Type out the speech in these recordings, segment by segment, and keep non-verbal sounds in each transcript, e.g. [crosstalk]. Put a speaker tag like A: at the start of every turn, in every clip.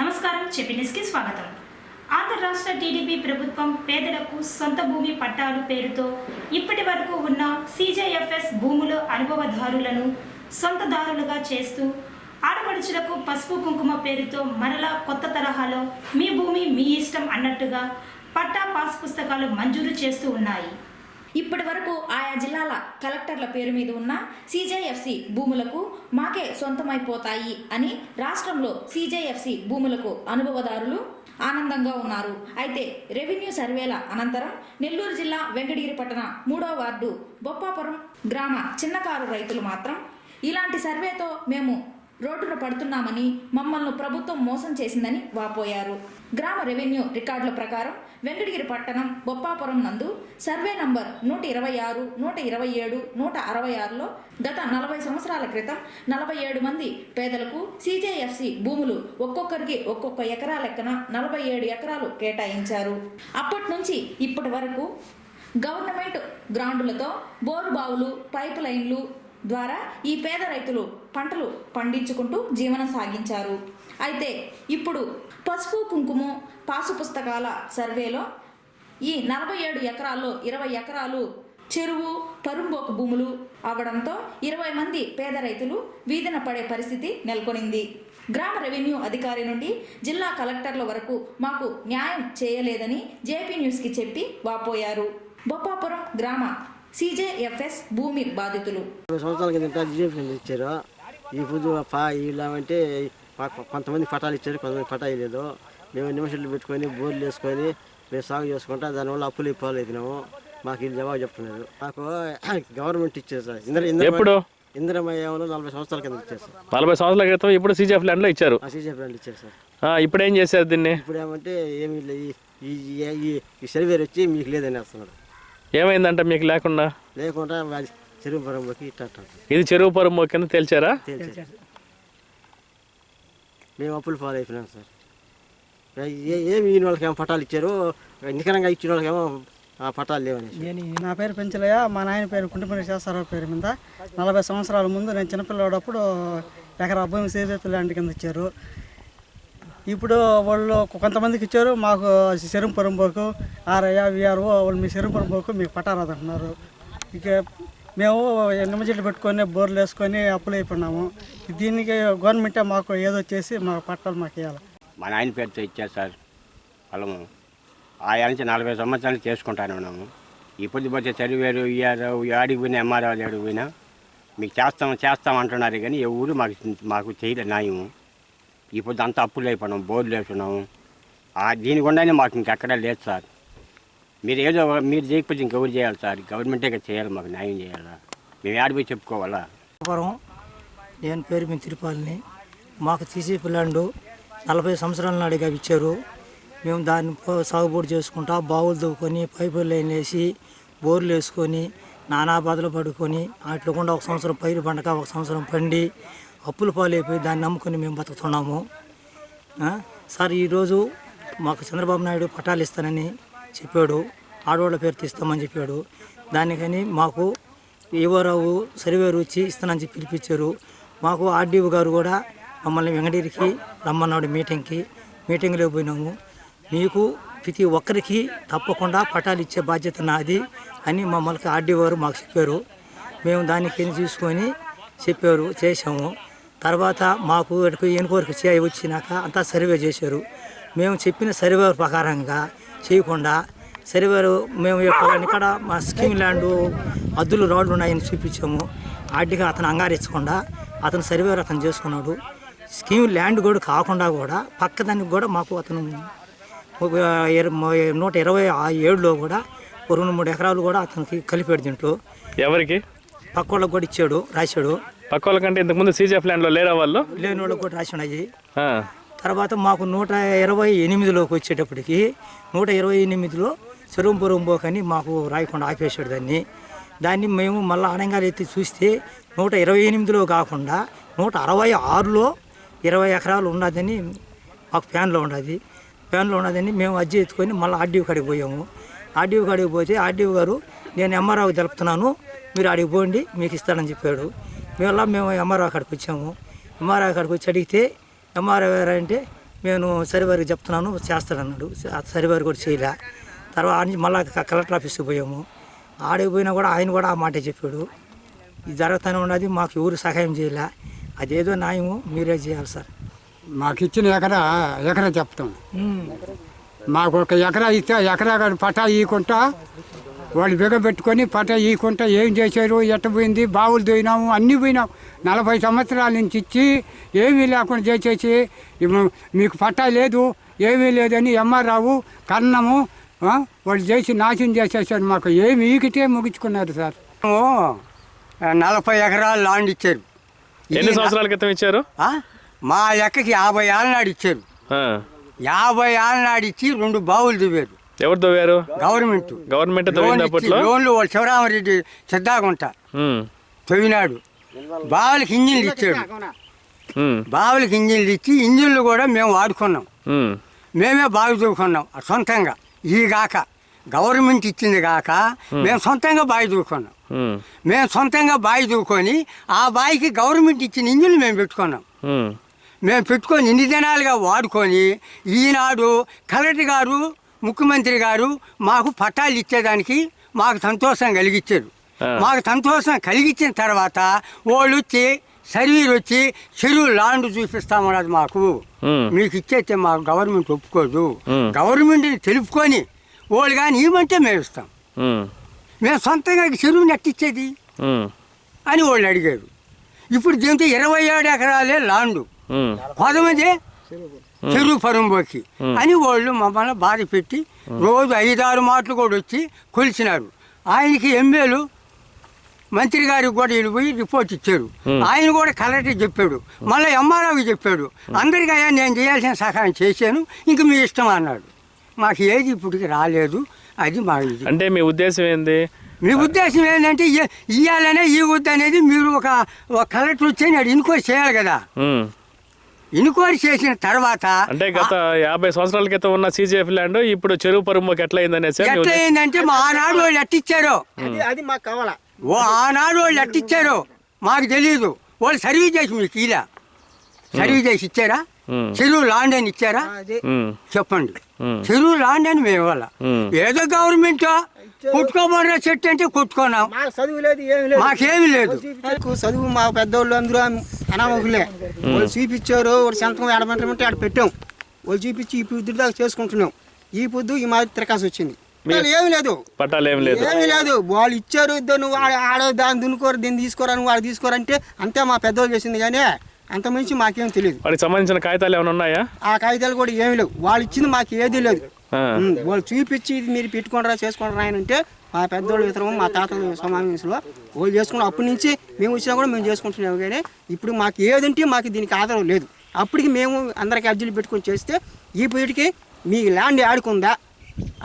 A: నమస్కారం చెప్పినిస్కి స్వాగతం. ఆంధ్ర రాష్ట్ర టీడీపీ ప్రభుత్వం పేదలకు సొంత భూమి పట్టాలు పేరుతో ఇప్పటి వరకు ఉన్న సీజేఎఫ్ఎస్ భూముల అనుభవదారులను సొంతదారులుగా చేస్తూ ఆడపడుచులకు పసుపు కుంకుమ పేరుతో మరలా కొత్త తరహాలో మీ భూమి మీ ఇష్టం అన్నట్టుగా పట్టా పాస్ పుస్తకాలు మంజూరు చేస్తూ ఉన్నాయి.
B: ఇప్పటి వరకు ఆయా జిల్లాల కలెక్టర్ల పేరు మీద ఉన్న సీజేఎఫ్సి భూములకు మాకే సొంతమైపోతాయి అని రాష్ట్రంలో సీజేఎఫ్సి భూములకు అనుభవదారులు ఆనందంగా ఉన్నారు. అయితే రెవెన్యూ సర్వేల అనంతరం నెల్లూరు జిల్లా వెంకటగిరి పట్టణ మూడో వార్డు బొప్పాపురం గ్రామ చిన్నకారు రైతులు మాత్రం ఇలాంటి సర్వేతో మేము రోడ్డున పడుతున్నామని మమ్మల్ని ప్రభుత్వం మోసం చేసిందని వాపోయారు. గ్రామ రెవెన్యూ రికార్డుల ప్రకారం వెంకటగిరి పట్టణం బొప్పాపురం నందు సర్వే నంబర్ నూట ఇరవై ఆరు నూట ఇరవై ఏడు నూట అరవై ఆరులో గత నలభై సంవత్సరాల క్రితం నలభై ఏడు మంది పేదలకు సీజేఎఫ్సి భూములు ఒక్కొక్కరికి ఒక్కొక్క ఎకరా లెక్కన నలభై ఏడు ఎకరాలు కేటాయించారు. అప్పటి నుంచి ఇప్పటి వరకు గవర్నమెంట్ గ్రాండులతో బోరు బావులు పైప్ లైన్లు ద్వారా ఈ పేద రైతులు పంటలు పండించుకుంటూ జీవనం సాగించారు. అయితే ఇప్పుడు పసుపు కుంకుమ పాసు పుస్తకాల సర్వేలో ఈ నలభై ఏడు ఎకరాల్లో ఇరవై ఎకరాలు చెరువు పరుంబోకు భూములు అవడంతో ఇరవై మంది పేద రైతులు వీధిన పడే పరిస్థితి నెలకొనింది. గ్రామ రెవెన్యూ అధికారి నుండి జిల్లా కలెక్టర్ల వరకు మాకు న్యాయం చేయలేదని జేపీ న్యూస్కి చెప్పి వాపోయారు. బొప్పాపురం గ్రామ సీజేఎఫ్ఎస్ భూమి బాధితులు.
C: సంవత్సరాల కింద ఇచ్చారు. ఈ పొద్దు పా ఇలామంటే మాకు కొంతమంది పటాలు ఇచ్చారు కొంతమంది పటాలు లేదు మేము నిమిషాలు పెట్టుకొని బోర్లు వేసుకొని మేము సాగు చేసుకుంటా దానివల్ల అప్పులు అవుతున్నాము మాకు ఇది జవాబు చెప్తున్నారు. మాకు [coughs] గవర్నమెంట్ ఇచ్చారు సార్. ఇంద్ర ఇంద్ర
D: ఎప్పుడు?
C: ఇంద్రమయంలో నలభై సంవత్సరాల కింద ఇచ్చారు సార్.
D: నలభై సంవత్సరాల క్రితం ఇప్పుడు సీజీఎఫ్ ల్యాండ్లో ఇచ్చారు.
C: ఆ సీజీఎఫ్ ల్యాండ్ ఇచ్చారు సార్.
D: ఆ, ఇప్పుడు ఏం చేశారు దీన్ని?
C: ఇప్పుడు ఏమంటే ఏమి లే- ఈ- ఈ ఈ- ఈ ఈ సర్వేర్ వచ్చి మీకు లేదని వేస్తున్నారు.
D: ఏమైందంట మీకు లేకుండా?
C: లేకుండా చెరువు అంటారు.
D: ఇది చెరువు పొరము కింద తేల్చారా?
C: మేము అప్పులు పాలు అయిపోయినాం సార్. ఏ- ఏమి ఈయన వాళ్ళకి ఏమో పటాలు ఇచ్చారు నికరంగా ఇచ్చిన వాళ్ళకేమో ఆ పటాలు లేవని
E: నా పేరు పెంచలయ్య మా నాయన పేరు కుంటిపల్లి శాస్త్రరావు పేరు మీద. నలభై సంవత్సరాల ముందు నేను చిన్నపిల్లడప్పుడు ఎకరా భూమి సేజెత్తు ల్యాండ్ కింద ఇచ్చారు. ఇప్పుడు వాళ్ళు కొంతమందికి ఇచ్చారు మాకు శరంపురం పొరంబోకు ఆర్ఐ విఆర్ఓ వాళ్ళు మీ శరంపురం పొరంబోకు మీకు పట్టారాదంటున్నారు ఇక మేము నిమ్మ చెట్లు పెట్టుకొని బోర్లు వేసుకొని అప్పులు అయిపోయినాము. దీనికి గవర్నమెంటే మాకు ఏదో చేసి మా పట్టాలు మాకు ఇవ్వాలి
F: మా నాయన పేరుతో ఇచ్చారు సార్ పొలము. ఆయా నుంచి నలభై సంవత్సరాలు చేసుకుంటానే ఉన్నాము. ఇప్పుడు పోతే చదివారు ఇయ్యారు ఆడికి పోయినా ఎంఆర్ఓ ఆడికి పోయినా మీకు చేస్తాం చేస్తాం అంటున్నారు కానీ ఎవరు మాకు మాకు చేయలేదు న్యాయము. ఇప్పుడు అంతా అప్పులు అయిపోయినాం బోర్లు వేసుకున్నాము. దీనికుండానే దీని గుండానే మాకు ఇంకెక్కడా లేదు సార్. మీరు ఏదో మీరు చేయకపోతే ఇంకెవరు చేయాలి సార్? గవర్నమెంటే చేయాలి మాకు న్యాయం చేయాలా? మేము ఆడిపోయి చెప్పుకోవాలా?
G: నేను పేరు మీ తిరుపాలని. మాకు తీసి పిల్లాండు నలభై సంవత్సరాల నాడిగా ఇచ్చారు. మేము దాన్ని పో- చేసుకుంటా బావులు దువ్వుకొని పైపులు లైన్ వేసి బోర్లు వేసుకొని నానా బాధలు పడుకొని వాటిలో కూడా ఒక సంవత్సరం పైరు పండక ఒక సంవత్సరం పండి అప్పుల పాలైపోయి దాన్ని నమ్ముకొని మేము బతుకుతున్నాము. సార్ ఈరోజు మాకు చంద్రబాబు నాయుడు పట్టాలు ఇస్తానని చెప్పాడు. ఆడవాళ్ళ పేరు తీస్తామని చెప్పాడు. దానికని మాకు ఈవోరావు సర్వేరు వచ్చి ఇస్తానని చెప్పి పిలిపించారు. మాకు ఆర్డీఓ గారు కూడా మమ్మల్ని వెంకటగిరికి రమ్మన్నాడు మీటింగ్కి. మీటింగ్లో పోయినాము. మీకు ప్రతి ఒక్కరికి తప్పకుండా పటాలు ఇచ్చే బాధ్యత నాది అని మమ్మల్ని ఆర్డీఓ గారు మాకు చెప్పారు. మేము దానికి చూసుకొని చెప్పారు చేసాము తర్వాత మాకు ఎనుక ఎనుకోరికి చేయి వచ్చినాక అంతా సర్వే చేశారు. మేము చెప్పిన సర్వే ప్రకారంగా చేయకుండా సర్వేరు మేము ఇక్కడ మా స్కీమ్ ల్యాండ్ అద్దులు రోడ్లు ఉన్నాయని చూపించాము. ఆర్డీగా అతను అంగారించకుండా అతను సర్వేర్ అతను చేసుకున్నాడు. స్కీమ్ ల్యాండ్ కూడా కాకుండా కూడా పక్కదానికి కూడా మాకు అతను నూట ఇరవై ఏడులో కూడా రెండు మూడు ఎకరాలు కూడా అతనికి కలిపాడు దీంట్లో
D: ఎవరికి?
G: పక్క వాళ్ళకి కూడా ఇచ్చాడు రాశాడు.
D: పక్క వాళ్ళకంటే ఇంతకుముందు సీజీఎఫ్ ల్యాండ్లో లేరా వాళ్ళు?
G: లేని వాళ్ళకి కూడా రాసి ఉన్నాయి
D: ఆ,
G: తర్వాత మాకు నూట ఇరవై ఎనిమిదిలోకి వచ్చేటప్పటికి నూట ఇరవై ఎనిమిదిలో చెరువు పొరుంబోకని మాకు రాయకుండా ఆపేశాడు దాన్ని. దాన్ని మేము మళ్ళీ అడంగాలు ఎత్తి చూస్తే నూట ఇరవై ఎనిమిదిలో కాకుండా నూట అరవై ఆరులో ఇరవై ఎకరాలు ఉన్నదని మాకు ఫ్యాన్లో ఉన్నది. ఫ్యాన్లో ఉన్నదని మేము అజ్జి ఎత్తుకొని మళ్ళీ ఆర్డీఓ కాడికి పోయాము. ఆర్డీఓ కాడికి పోతే ఆర్డీఓ గారు నేను ఎంఆర్ఓకి తెలుపుతున్నాను మీరు ఆడికి పోండి మీకు ఇస్తానని చెప్పాడు. మేము మేము ఎంఆర్ఓ కాడికి వచ్చాము. ఎంఆర్ఓ కాడికి వచ్చి అడిగితే ఎంఆర్ఓ గారు అంటే నేను సరివారికి చెప్తున్నాను చేస్తాడన్నాడు. ఆ సరివారి కూడా చేయలే. తర్వాత నుంచి మళ్ళీ కలెక్టర్ ఆఫీస్కి పోయాము. ఆడికి పోయినా కూడా ఆయన కూడా ఆ మాటే చెప్పాడు. ఇది జరుగుతూనే ఉన్నది మాకు ఎవరు సహాయం చేయలే. అదేదో న్యాయము మీరే చేయాలి సార్.
H: మాకు ఇచ్చిన ఎకరా ఎకరా చెప్తాం. మాకు ఒక ఎకరా ఇస్తే ఎకరా పటా ఈకుంటా వాళ్ళు బిగబెట్టుకొని పటా ఈకుంటా ఏం చేశారు? ఎట్ట పోయింది? బావులు పోయినాము అన్నీ పోయినాం. నలభై సంవత్సరాల నుంచి ఇచ్చి ఏమీ లేకుండా చేసేసి మీకు పట్టా లేదు ఏమీ లేదని ఎంఆర్రావు కన్నము ఆ, వాళ్ళు చేసి నాశనం చేసేసారు మాకు. ఏమి ఈకితే ముగించుకున్నారు సార్.
I: నలభై ఎకరాలు ల్యాండ్ ఇచ్చారు.
D: ఎన్ని సంవత్సరాల క్రితం ఇచ్చారు?
I: మా లెక్కకి యాభై ఏళ్ళ నాడు ఇచ్చారు. యాభై ఏళ్ళ నాడు ఇచ్చి రెండు బావులు దివ్వారు.
D: ఎవరు తవ్వారు
I: గవర్నమెంట్.
D: గవర్నమెంట్ తవ్వింది అప్పట్లో?
I: లోన్లు వాళ్ళు శివరామరెడ్డి సిద్ధాగుంట. తవ్వినాడు. బావులకి ఇంజిన్లు ఇచ్చాడు. బావులకి ఇంజిన్లు ఇచ్చి ఇంజిన్లు కూడా మేము వాడుకున్నాం. మేమే బావి దూకున్నాం సొంతంగా. ఈ గాక. గవర్నమెంట్ ఇచ్చింది కాక మేము సొంతంగా బావి
D: ఉమ్.
I: మేము సొంతంగా బావి దూకొని ఆ బావికి గవర్నమెంట్ ఇచ్చిన ఇంజిన్లు మేము పెట్టుకున్నాం. మేము పెట్టుకొని ఇన్ని దినాలుగా వాడుకొని ఈనాడు కలెక్టర్ గారు ముఖ్యమంత్రి గారు మాకు పట్టాలు ఇచ్చేదానికి మాకు సంతోషం కలిగించారు. మాకు సంతోషం కలిగించిన తర్వాత వాళ్ళు వచ్చి సర్వీర్ వచ్చి చెరువు లాండ్ చూపిస్తామన్నది మాకు. మీకు ఇచ్చేస్తే మాకు గవర్నమెంట్ ఒప్పుకోదు. గవర్నమెంట్ని తెలుపుకొని వాళ్ళు కానీ ఇవ్వమంటే మేము ఇస్తాం. మేము సొంతంగా చెరువు నెట్టిచ్చేది. అని వాళ్ళు అడిగారు ఇప్పుడు దీంతో ఇరవై ఏడు ఎకరాలే లాండు. కొంతమంది చెరువు పరంబోకి అని వాళ్ళు మమ్మల్ని బాధ పెట్టి రోజు ఐదారు మాటలు కూడా వచ్చి కొలిచినారు. ఆయనకి ఎమ్మెల్యేలు మంత్రి గారికి కూడా వీళ్ళు పోయి రిపోర్ట్ ఇచ్చారు. ఆయన కూడా కలెక్టర్ చెప్పాడు. మళ్ళీ ఎంఆర్ఓకి చెప్పాడు. అందరికీ అయ్యా నేను చేయాల్సిన సహాయం చేశాను ఇంక మీ ఇష్టం అన్నాడు. మాకు ఏది ఇప్పటికి రాలేదు అది మా ఇది.
D: అంటే మీ ఉద్దేశం ఏంది?
I: మీ ఉద్దేశం ఏంటంటే ఇ- ఇయ్యాలనే ఈ వద్దు అనేది మీరు ఒక ఒక కలెక్టర్ వచ్చి ఇన్క్వైరీ చేయాలి కదా. ఇన్క్వైరీ చేసిన తర్వాత
D: అంటే గత యాభై సంవత్సరాల క్రితం ఉన్న సీజీఎఫ్ ల్యాండ్ ఇప్పుడు చెరువు పరుముకి ఎట్లా అయిందనేసి మీ
I: ఎట్లా
D: ఉద్దేశం.
I: అయిందంటే మా ఆనాడు వాళ్ళు ఎట్టిచ్చారో.
E: అది అది మాకు కావాలా.
I: ఓ ఆనాడు వాళ్ళు ఎట్టిచ్చారో మాకు తెలియదు వాళ్ళు సర్వీస్ చేసి మీకు ఇలా సర్వీస్ చేసి ఇచ్చారా. చెరువు లాండ్ అని ఇచ్చారా. చెప్పండి. చెరువు లాండ్ అని మేము ఇవ్వాల. ఏదో గవర్నమెంట్ కొట్టుకోమన్న చెట్టు అంటే కొట్టుకున్నాం.
E: మాకు చదువు లేదు ఏమి లేదు.
I: మాకేమీ లేదు.
E: చదువు మా పెద్దోళ్ళు అందరూ అనామకులే. వాళ్ళు చూపించారు వాళ్ళు సంతకం ఆడమంటామంటే ఆడ పెట్టాం. వాళ్ళు చూపించి ఈ పొద్దు దాకా చేసుకుంటున్నాం. ఈ పొద్దు ఈ మాది తిరకాసి వచ్చింది. ఏమి లేదు.
D: పట్టాలు ఏం లేదు.
E: ఏమీ లేదు. వాళ్ళు ఇచ్చారు ఇద్దరు నువ్వు ఆడ ఆడ దాన్ని దున్నుకోరు దీన్ని తీసుకోరా నువ్వు ఆడ తీసుకోరంటే అంతే మా పెద్దోళ్ళు చేసింది. కానీ అంత మించి మాకేం తెలియదు.
D: సంబంధించిన కాగితాలు ఏమైనా ఉన్నాయా?
E: ఆ కాగితాలు కూడా ఏమీ లేవు. వాళ్ళు ఇచ్చింది మాకు ఏదీ లేదు. వాళ్ళు చూపించి ఇది మీరు పెట్టుకుంటారా చేసుకుంటారా అని అంటే మా పెద్దోళ్ళు ఇతరం మా తాతల సమావేశంలో వాళ్ళు చేసుకున్నాం అప్పటి నుంచి మేము వచ్చినా కూడా మేము చేసుకుంటున్నాము కానీ ఇప్పుడు మాకు ఏదంటే మాకు దీనికి ఆధారం లేదు. అప్పటికి మేము అందరికి అర్జీలు పెట్టుకొని చేస్తే ఈ వీటికి మీ ల్యాండ్ ఆడుకుందా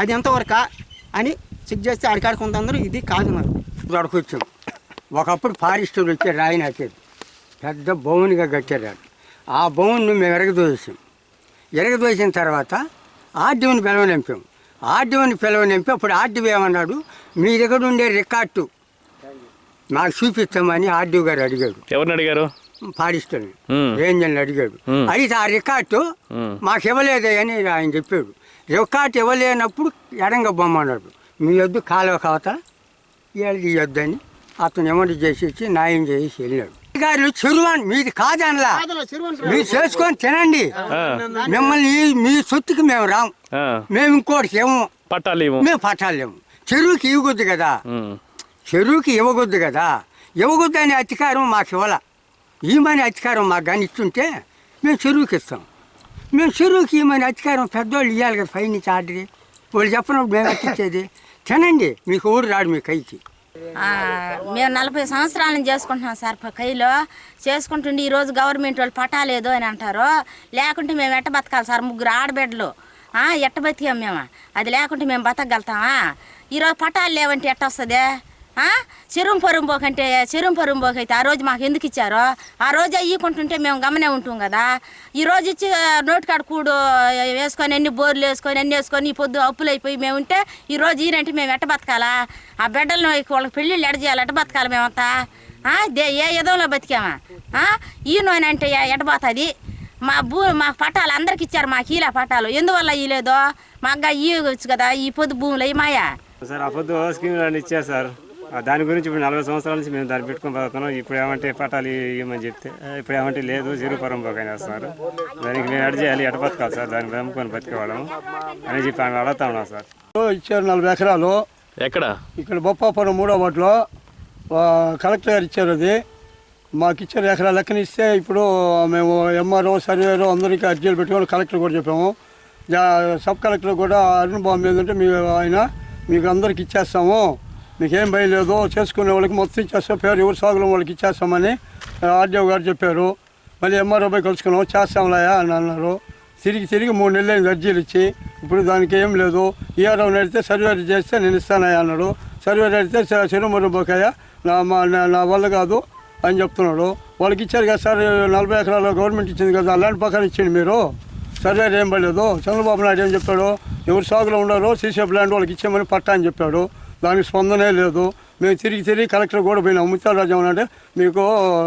E: అది ఎంతవరకా అని చెక్ చేస్తే ఆడికాడుకుందా అందరూ ఇది కాదు మరి.
I: దొరకొచ్చాం ఒకప్పుడు ఫారెస్టర్లు వచ్చారు రాయి నాటారు పెద్ద బౌన్గా కట్టారు. ఆ బౌన్ను మేము ఎరగదోసాం ఎరగదోసిన తర్వాత ఆర్డీఓని పిలవనింపాం ఆర్డీఓని పిలవనింపి అప్పుడు ఆర్డీఓ ఏమన్నాడు మీ దగ్గర ఉండే రికార్డు నాకు చూపిస్తామని ఆర్డీఓ గారు అడిగాడు.
D: ఎవరిని అడిగారు? ఉమ్.
I: రేంజర్ని అడిగాడు. అయితే ఆ రికార్డు. మాకు ఇవ్వలేదే అని ఆయన చెప్పాడు. రికార్డు ఇవ్వలేనప్పుడు ఎడంగా బొమ్మన్నాడు. మీ వద్దు కాలువ కవతల వీళ్ళది ఇవ్వద్దు అని అతను ఎమౌంట్ చేసేసి న్యాయం చేసి వెళ్ళాడు. గారు చెరువు మీది కాదనలా. మీరు చేసుకొని తినండి. మిమ్మల్ని మీ సొత్తుకి మేము రాం
D: ఆ.
I: మేము ఇంకోటికి ఏమో
D: పట్టాలు ఇవ్వు
I: మేము పట్టాలేము చెరువుకి ఇవ్వకొద్దు కదా. చెరువుకి ఇవ్వకొద్దు కదా. ఇవ్వకొద్దు అనే అధికారం మాకు ఇవ్వాల. ఈమని అధికారం మాకు కానీ ఇస్తుంటే మేము చెరువుకి ఇస్తాం. మేము చెరువుకి ఈమని అధికారం పెద్దోళ్ళు ఇవ్వాలి కదా పై నుంచి ఆర్డర్. వాళ్ళు చెప్పినప్పుడు మేము ఎక్కించేది తినండి. మీకు ఊరు రాడు మీ కైకి.
J: మేము నలభై సంవత్సరాల నుంచి చేసుకుంటున్నాం సార్ కైలో. చేసుకుంటుండే ఈరోజు గవర్నమెంట్ వాళ్ళు పట్టాలేదు అని అంటారు. లేకుంటే మేము ఎట్ట బతకాలి సార్? ముగ్గురు ఆడబిడ్డలు. ఎట్ట బతికాం మేము? అది లేకుంటే మేము బతకగలుగుతామా? ఈరోజు పట్టాలు లేవంటే ఎట్ట వస్తుంది చెరుం చెరువు పరుంబోకంటే చెరుం పరుంబోకి అయితే ఆ రోజు మాకు ఎందుకు ఇచ్చారో? ఆ రోజు అయ్యకుంటుంటే మేము గమనే ఉంటాం కదా. ఈ రోజు ఇచ్చి నోటికాడ కూడు వేసుకొని అన్ని బోర్లు వేసుకొని అన్ని వేసుకొని ఈ పొద్దు అప్పులు అయిపోయి మేము ఉంటే ఈ రోజు ఈయనంటే మేము ఎట్ట బతకాలా? ఆ బిడ్డలను వాళ్ళకి పెళ్ళిళ్ళు ఎడ చేయాలి? ఎట్ట బతకాలి మేమంతా? దే ఏ విధంలో బతికామా? ఆ, ఈయన అంటే మా భూ మాకు పట్టాలు అందరికి ఇచ్చారు మాకు ఈలే పట్టాలు ఎందువల్ల ఇలేదో మాకు ఇవ్వచ్చు కదా ఈ పొద్దు భూములు అయ్యమాయా
F: సార్ ఆ పొద్దు స్కీమ్ ఇచ్చారు సార్. దాని గురించి ఇప్పుడు నలభై సంవత్సరాల నుంచి మేము దాన్ని పెట్టుకొని పోతున్నాం ఇప్పుడు ఏమంటే పట్టాలు ఇవ్వమని చెప్తే ఇప్పుడు ఏమంటే లేదు జీరో పరంపోకని వేస్తున్నారు. దానికి మేము ఎడ చేయాలి ఎడ బతకాలి సార్? దాన్ని నమ్ముకొని బతికేవాళ్ళం అని చెప్పి ఆమె అడుగుతా ఉన్నాం సార్.
E: ఇచ్చారు నలభై ఎకరాలు.
D: ఎక్కడ?
E: ఇక్కడ బొప్పాపురం మూడో వాటిలో కలెక్టర్ గారు ఇచ్చారు అది. మాకు ఇచ్చారు ఎకరా లెక్కన ఇస్తే ఇప్పుడు మేము ఎంఆర్ఓ సర్వేరు అందరికీ అర్జీలు పెట్టుకొని కలెక్టర్ కూడా చెప్పాము. సబ్ కలెక్టర్ కూడా అరుణ్ బాబు ఏంటంటే మీ ఆయన మీకు అందరికి ఇచ్చేస్తాము. మీకేం భయం లేదు చేసుకునే వాళ్ళకి మొత్తం ఇచ్చేస్తా పేరు ఎవరు సాగులో వాళ్ళకి ఇచ్చేస్తామని ఆర్డీఓ గారు చెప్పారు. మళ్ళీ ఎంఆర్ఓ పోయి కలుసుకున్నాం చేస్తాంలాయా అని అన్నారు. తిరిగి తిరిగి మూడు నెలలు అర్జీలు ఇచ్చి ఇప్పుడు దానికి ఏం లేదు. ఈఆర్ఓ అడిగితే సర్వేర్ చేస్తే నేను ఇస్తానయ్యా అన్నాడు. సర్వేర్ అడిగితే చిరుమరు బోకాయ నా మా నా- నా వల్ల కాదు అని చెప్తున్నాడు. వాళ్ళకి ఇచ్చారు కదా సార్ నలభై ఎకరాలు గవర్నమెంట్ ఇచ్చింది కదా ల్యాండ్ పక్కన ఇచ్చింది మీరు. సర్వేర్ ఏం పడలేదు చంద్రబాబు నాయుడు ఏం చెప్పాడు? ఎవరు సాగులో ఉన్నారో సీసీఎఫ్ ల్యాండ్ వాళ్ళకి ఇచ్చామని పట్టా అని చెప్పాడు. దానికి స్పందనే లేదు. మేము తిరిగి తిరిగి కలెక్టర్ కూడా పోయినాం. ముత్యాలరాజు అంటే మీకు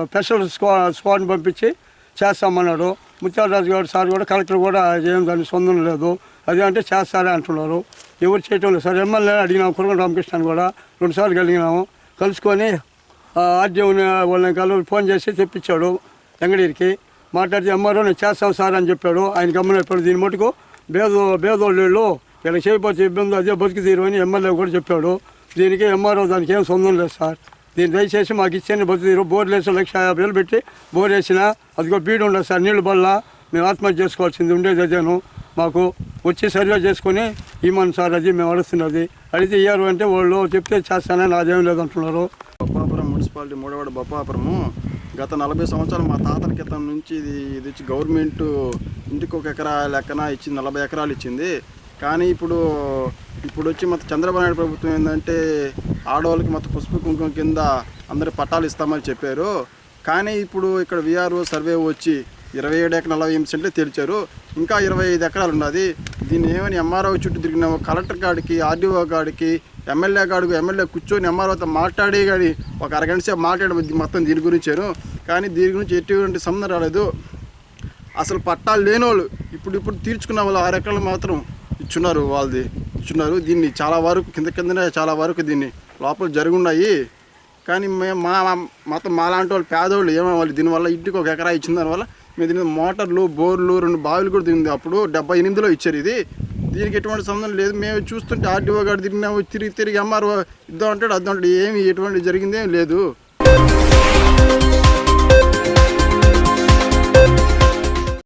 E: స్పెషల్ స్క్వా స్క్వాడ్ని పంపించి చేస్తామన్నాడు. ముత్యాలరాజు గారు సార్ కూడా కలెక్టర్ కూడా ఏం దానికి స్పందన లేదు. అదే అంటే చేస్తారే అంటున్నారు. ఎవరు చేయటం లేదు. సార్ ఎమ్మెల్యే అడిగినాము కురగొండ రామకృష్ణని కూడా రెండుసార్లు కలిగినాము. కలుసుకొని ఆర్డీఓని వాళ్ళని కలు ఫోన్ చేసి తెప్పించాడు వెంగడీరికి మాట్లాడితే ఎంఆర్ఓ నేను చేస్తాం సార్ అని చెప్పాడు. ఆయన గమనించాడు దీని మటుకు బేదో బేదోళ్ళు ఇలా చేయకపోతే ఇబ్బంది అదే బతుకు తీరు అని ఎమ్మెల్యే కూడా చెప్పాడు. దీనికి ఎంఆర్ఓ దానికి ఏం సొంతం లేదు సార్. దీన్ని దయచేసి మాకు ఇచ్చేది బతుకు తీరు. బోర్లు వేసిన లక్ష యాభై వేలు పెట్టి బోర్ వేసిన అదిగో బీడు ఉండదు సార్ నీళ్ళు బల్ల మేము ఆత్మహత్య చేసుకోవాల్సింది ఉండేది అదేను మాకు వచ్చి సర్వే చేసుకొని ఇమ్మని సార్ అది మేము అడుస్తున్నది. అడిగితే ఇయ్యారు అంటే వాళ్ళు చెప్తే చేస్తానని నాదేం లేదంటున్నారు.
K: బొప్పాపురం మున్సిపాలిటీ మూడవాడ బొప్పాపురము. గత నలభై సంవత్సరాలు మా తాతల క్రితం నుంచి ఇది ఇది గవర్నమెంటు గవర్నమెంట్ ఇంటికి ఒక ఎకరా లెక్కన ఇచ్చింది నలభై ఎకరాలు ఇచ్చింది. కానీ ఇప్పుడు ఇప్పుడు వచ్చి మొత్తం చంద్రబాబు నాయుడు ప్రభుత్వం ఏంటంటే ఆడవాళ్ళకి మొత్తం పసుపు కుంకుమ కింద అందరి పట్టాలు ఇస్తామని చెప్పారు. కానీ ఇప్పుడు ఇక్కడ విఆర్ఓ సర్వే వచ్చి ఇరవై ఏడు ఎకరా నలభై ఎనిమిది సెంట్లు తేల్చారు ఇంకా ఇరవై ఐదు ఎకరాలు ఉన్నది. దీన్ని ఏమని ఎంఆర్ఓ చుట్టూ తిరిగినాము కలెక్టర్ గాడికి ఆర్డీఓ గాడికి ఎమ్మెల్యే గాడికి ఎమ్మెల్యే కూర్చొని ఎంఆర్ఓతో మాట్లాడి కానీ ఒక అరగంట సేపు మాట్లాడి మొత్తం దీని గురించాను. కానీ దీని గురించి ఎటువంటి సంబంధం రాలేదు. అసలు పట్టాలు లేని వాళ్ళు ఇప్పుడు ఇప్పుడు తీర్చుకున్న వాళ్ళు ఆరు ఎకరాలు మాత్రం ఇచ్చున్నారు వాళ్ళది ఇచ్చున్నారు దీన్ని చాలా వరకు కింద కిందనే చాలా వరకు దీన్ని లోపల జరుగున్నాయి. కానీ మేము మా మొత్తం మాలాంటి వాళ్ళు పేదవాళ్ళు ఏమో వాళ్ళు దీనివల్ల ఇంటికి ఒక ఎకరా ఇచ్చిన దానివల్ల మేము దీని మీద మోటార్లు బోర్లు రెండు బావిలు కూడా తిరిగింది అప్పుడు డెబ్బై ఎనిమిదిలో ఇచ్చారు ఇది. దీనికి ఎటువంటి సంబంధం లేదు. మేము చూస్తుంటే ఆర్డీఓ గారు తిరిగినాము తిరిగి తిరిగి ఎంఆర్ఓ ఇద్దాం అంటాడు అద్దాం అంటాడు. ఏమి ఎటువంటి జరిగిందేం లేదు.